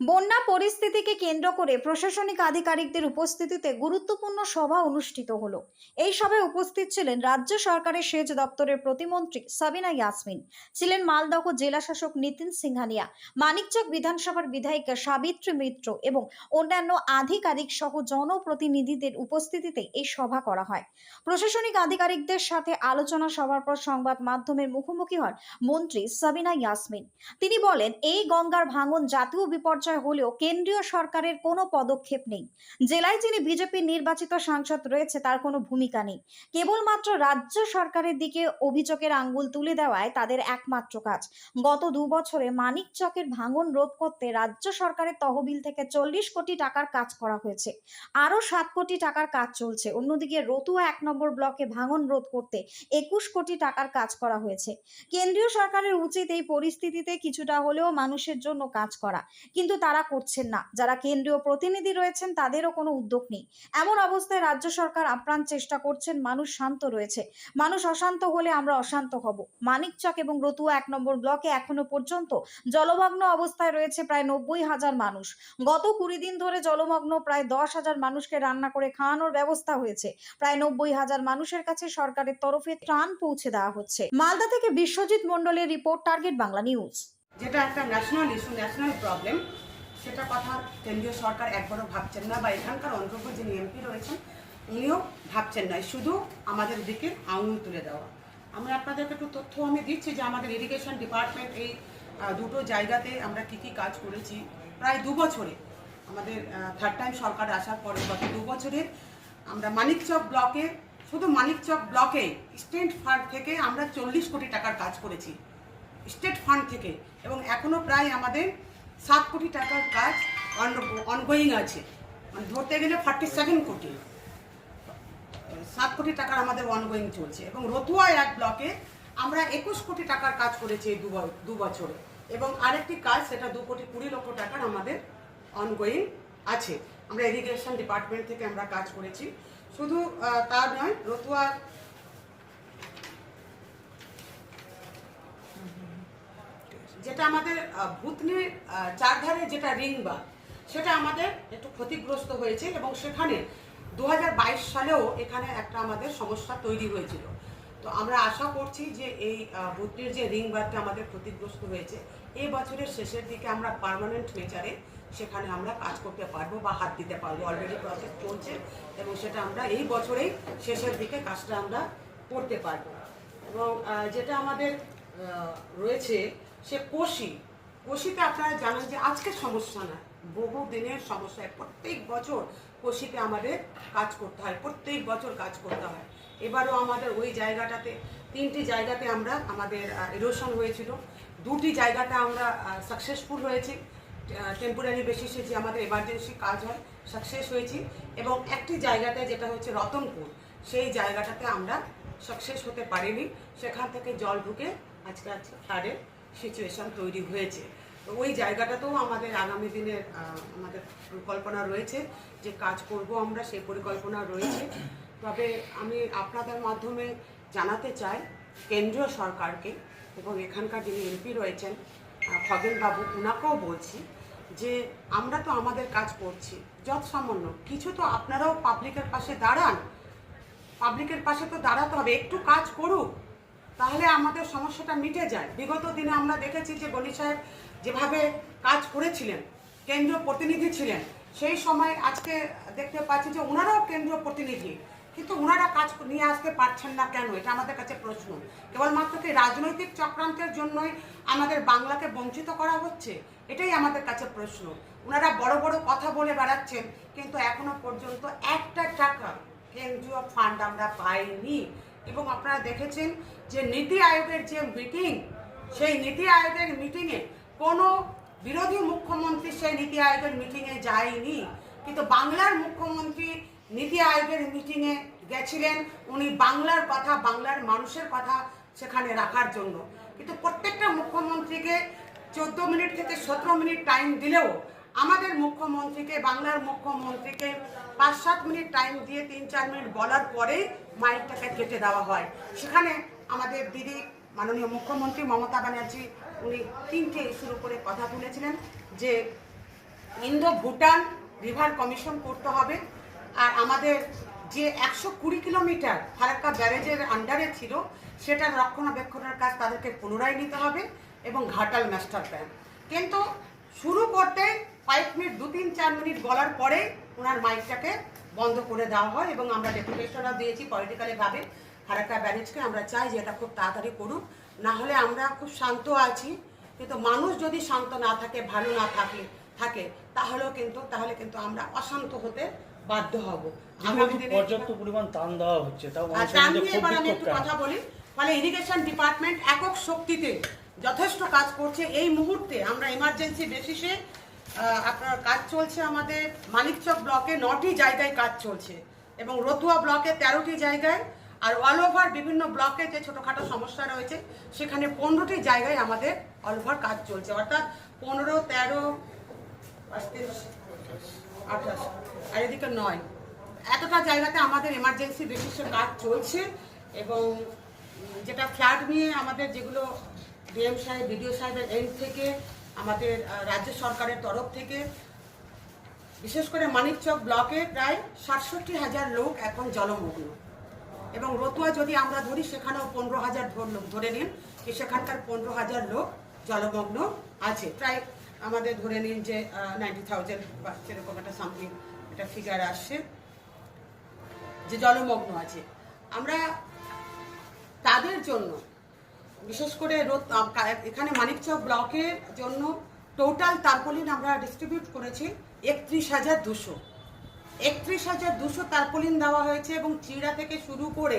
বন্যা পরিস্থিতিকে কেন্দ্র করে প্রশাসনিক আধিকারিকদের উপস্থিতিতে গুরুত্বপূর্ণ সভা অনুষ্ঠিত হলো। এই সভায় উপস্থিত ছিলেন রাজ্য সরকারের সেচ দপ্তরের প্রতিমন্ত্রী সাবিনা ইয়াসমিন, ছিলেন মালদহ জেলা শাসক নিতিন সিংহানিয়া, মানিকচক বিধানসভার বিধায়িকা সাবিত্রী মিত্র এবং অন্যান্য আধিকারিক সহ জনপ্রতিনিধিদের উপস্থিতিতে এই সভা করা হয়। প্রশাসনিক আধিকারিকদের সাথে আলোচনা সভার পর সংবাদ মাধ্যমের মুখোমুখি হন মন্ত্রী সাবিনা ইয়াসমিন। তিনি বলেন, এই গঙ্গার ভাঙন জাতীয় বিপর্যয় হলেও কেন্দ্রীয় সরকারের কোনো পদক্ষেপ নেই। জেলায় যিনি বিজেপির নির্বাচিত সাংসদ রয়েছে, তার কোনো ভূমিকা নেই। কেবলমাত্র রাজ্য সরকারের দিকে অভিযোগের আঙ্গুল তুলে দেওয়ায় তাদের একমাত্র কাজ। গত দু বছরে মানিকচকের ভাঙন রোধ করতে রাজ্য সরকারের তহবিল থেকে চল্লিশ কোটি টাকার কাজ করা হয়েছে। আরও সাত কোটি টাকার কাজ চলছে। অন্যদিকে রতুয়া এক নম্বর ব্লকে ভাঙন রোধ করতে একুশ কোটি টাকার কাজ করা হয়েছে। কেন্দ্রীয় সরকারের উচিত এই পরিস্থিতিতে কিছুটা হলেও মানুষের জন্য কাজ করা। কিন্তু তারা করছেন না। যারা কেন্দ্রীয় প্রতিনিধি রয়েছেন, তাদেরও কোনো উদ্যোগ নেই। এমন অবস্থায় রাজ্য সরকার আপ্রাণ চেষ্টা করছেন, মানুষ শান্ত রয়েছে। মানুষ অশান্ত হলে আমরা অশান্ত হব। মানিকচক এবং রতুয়া এক নম্বর ব্লকে এখনও পর্যন্ত জলমগ্ন অবস্থায় রয়েছে প্রায় নব্বই হাজার মানুষ। গত কুড়ি দিন ধরে জলমগ্ন প্রায় দশ হাজার মানুষকে রান্না করে খাওয়ানোর ব্যবস্থা হয়েছে। প্রায় নব্বই হাজার মানুষের কাছে সরকারের তরফে ত্রাণ পৌঁছে দেওয়া হচ্ছে। মালদা থেকে বিশ্বজিৎ মণ্ডলের রিপোর্ট, টার্গেট বাংলা নিউজ। যেটা একটা ন্যাশনাল ইস্যু ন্যাশনাল প্রবলেম সেটা কথা কেন্দ্রীয় সরকার একবারও ভাবছেন না বা এখানকার অন্তর্গত যিনি এমপি রয়েছেন, উনিও ভাবছেন না। শুধু আমাদের দিকে আঙুল তুলে দেওয়া। আমি আপনাদেরকে একটু তথ্য আমি দিচ্ছি যে আমাদের ইরিগেশন ডিপার্টমেন্ট এই দুটো জায়গাতে আমরা কি কি কাজ করেছি। প্রায় দু বছরে আমাদের থার্ড টাইম সরকার আসার পরে গত দু বছরে আমরা মানিকচক ব্লকে, শুধু মানিকচক ব্লকে স্টেট ফান্ড থেকে আমরা চল্লিশ কোটি টাকার কাজ করেছি। স্টেট ফান্ড থেকে। এবং এখনও প্রায় আমাদের সাত কোটি টাকার কাজ অনগোয়িং আছে। মানে ধরতে গেলে ফর্টি সেভেন কোটি। সাত কোটি টাকার আমাদের অনগোয়িং চলছে। এবং রতুয়া এক ব্লকে আমরা একুশ কোটি টাকার কাজ করেছি এই দু বছরে এবং আরেকটি কাজ সেটা দু কোটি কুড়ি লক্ষ টাকার আমাদের অনগোয়িং আছে। আমরা ইরিগেশন ডিপার্টমেন্ট থেকে আমরা কাজ করেছি। শুধু আহ, তা নয় রতুয়া যেটা আমাদের ভূতনির চারধারে যেটা রিং বা, সেটা আমাদের একটু ক্ষতিগ্রস্ত হয়েছে এবং সেখানে দু হাজার বাইশ সালেও এখানে একটা আমাদের সমস্যা তৈরি হয়েছিল। তো আমরা আশা করছি যে এই ভূতনির যে রিং বারটা আমাদের ক্ষতিগ্রস্ত হয়েছে, এই বছরের শেষের দিকে আমরা পার্মানেন্ট নেচারে সেখানে আমরা কাজ করতে পারব বা হাত দিতে পারব। অলরেডি প্রসেস চলছে এবং সেটা আমরা এই বছরেই শেষের দিকে কাজটা আমরা করতে পারব। এবং যেটা আমাদের রয়েছে সে কোশি কোশিতে আপনারা জানেন যে আজকে সমস্যা না বহু দিনের সমস্যা। প্রত্যেক বছর কোশিতে আমাদের কাজ করতে হয়, প্রত্যেক বছর কাজ করতে হয়। এবারও আমাদের ওই জায়গাটাতে, তিনটি জায়গাতে আমরা আমাদের ইরোশন হয়েছিল। দুটি জায়গাটা আমরা সাকসেসফুল হয়েছি। টেম্পোরারি বেসিসে যে আমাদের এমার্জেন্সি কাজ হয় সাকসেস হয়েছি। এবং একটি জায়গাতে যেটা হচ্ছে রতনপুর, সেই জায়গাটাতে আমরা সাকসেস হতে পারিনি। সেখান থেকে জল ঢুকে আজকে আজকে ফ্লাডের সিচুয়েশন তৈরি হয়েছে। তো ওই জায়গাটাতেও আমাদের আগামী দিনের আমাদের পরিকল্পনা রয়েছে যে কাজ করব আমরা, সেই পরিকল্পনা রয়েছে। তবে আমি আপনাদের মাধ্যমে জানাতে চাই, কেন্দ্রীয় সরকারকে এবং এখানকার যিনি এমপি রয়েছেন খগেনবাবু ওনাকেও বলছি যে আমরা তো আমাদের কাজ করছি যত সামান্য কিছু তো আপনারাও পাবলিকের পাশে দাঁড়ান। পাবলিকের পাশে তো দাঁড়াতে হবে, একটু কাজ করুক। তাহলে আমাদের সমস্যাটা মিটে যায়। বিগত দিনে আমরা দেখেছি যে গণি সাহেব যেভাবে কাজ করেছিলেন কেন্দ্রীয় প্রতিনিধি ছিলেন, সেই সময় আজকে দেখতে পাচ্ছি যে ওনারাও কেন্দ্রীয় প্রতিনিধি। কিন্তু ওনারা কাজ নিয়ে আসতে পারছেন না কেন? এটা আমাদের কাছে প্রশ্ন। কেবলমাত্র কি রাজনৈতিক চক্রান্তের জন্যই আমাদের বাংলাকে বঞ্চিত করা হচ্ছে? এটাই আমাদের কাছে প্রশ্ন। ওনারা বড় বড় কথা বলে বেড়াচ্ছেন, কিন্তু এখনও পর্যন্ত একটা টাকা কেন্দ্রীয় ফান্ড আমরা পাইনি। এবং আপনারা দেখেছেন যে নীতি আয়োগের যে মিটিং সেই নীতি আয়োগের মিটিংয়ে কোনো বিরোধী মুখ্যমন্ত্রী সেই নীতি আয়োগের মিটিংয়ে যায়নি। কিন্তু বাংলার মুখ্যমন্ত্রী নীতি আয়োগের মিটিংয়ে গেছিলেন। উনি বাংলার কথা, বাংলার মানুষের কথা সেখানে রাখার জন্য। কিন্তু প্রত্যেকটা মুখ্যমন্ত্রীকে চোদ্দ মিনিট থেকে সতেরো মিনিট টাইম দিলেও আমাদের মুখ্যমন্ত্রীকে, বাংলার মুখ্যমন্ত্রীকে পাঁচ সাত মিনিট টাইম দিয়ে তিন চার মিনিট বলার পরেই মাইকটাকে কেটে দেওয়া হয়। সেখানে আমাদের দিদি, মাননীয় মুখ্যমন্ত্রী মমতা ব্যানার্জি, উনি তিনটে ইস্যুর উপরে কথা তুলেছিলেন যে ইন্দো ভুটান রিভার কমিশন করতে হবে। আর আমাদের যে একশো কুড়ি কিলোমিটার ফারাক্কা ব্যারেজের আন্ডারে ছিল, সেটার রক্ষণাবেক্ষণের কাজ তাদেরকে পুনরায় নিতে হবে এবং ঘাটাল মাস্টার প্ল্যান কিন্তু শুরু করতে কয়েক মিনিট দু তিন চার মিনিট বলার পরে ওনার মাইকটাকে বন্ধ করে দেওয়া হয় এবং আমরা ডেপুটেশনও দিয়েছি পলিটিক্যালি ভাবে। ফারাক্কা ব্যারেজকে আমরা চাই যে এটা খুব তাড়াতাড়ি করুক। না হলে আমরা খুব শান্ত আছি। কিন্তু মানুষ যদি শান্ত না থাকে ভালো না থাকলে থাকে তাহলেও কিন্তু তাহলে কিন্তু আমরা অশান্ত হতে বাধ্য হব। পর্যাপ্ত পরিমাণ টান দেওয়া হচ্ছে নিয়ে এবার আমি একটু কথা বলি। ফলে ইরিগেশন ডিপার্টমেন্ট একক শক্তিতে যথেষ্ট কাজ করছে। এই মুহূর্তে আমরা এমার্জেন্সি বেসিসে আপনার কাজ চলছে আমাদের মানিকচক ব্লকে নটি জায়গায় কাজ চলছে এবং রতুয়া ব্লকে তেরোটি জায়গায় আর অল ওভার বিভিন্ন ব্লকে যে ছোটোখাটো সমস্যা রয়েছে, সেখানে পনেরোটি জায়গায় আমাদের অল ওভার কাজ চলছে। অর্থাৎ পনেরো, তেরো আঠাশ, আর এদিকে নয়। এতটা জায়গাতে আমাদের এমার্জেন্সি বেসিসে কাজ চলছে এবং যেটা ফ্ল্যাট নিয়ে আমাদের যেগুলো ডিএম সাহেব, বিডিও সাহেবের এন্ড থেকে আমাদের রাজ্য সরকারের তরফ থেকে। বিশেষ করে মানিকচক ব্লকে প্রায় সাতষট্টি হাজার লোক এখন জলমগ্ন। এবং রতুয়া যদি আমরা ধরি, সেখানেও পনেরো হাজার ধরে নিন যে সেখানকার পনেরো হাজার লোক জলমগ্ন আছে। প্রায় আমাদের ধরে নিন যে নাইনটি থাউজেন্ড বা সেরকম একটা সামথিং একটা ফিগার আসছে যে জলমগ্ন আছে। আমরা তাদের জন্য বিশেষ করে এখানে মানিকচক ব্লকের জন্য টোটাল তারপলিন আমরা ডিস্ট্রিবিউট করেছি একত্রিশ হাজার দুশো। একত্রিশ হাজার দুশো তারপলিন দেওয়া হয়েছে এবং চিড়া থেকে শুরু করে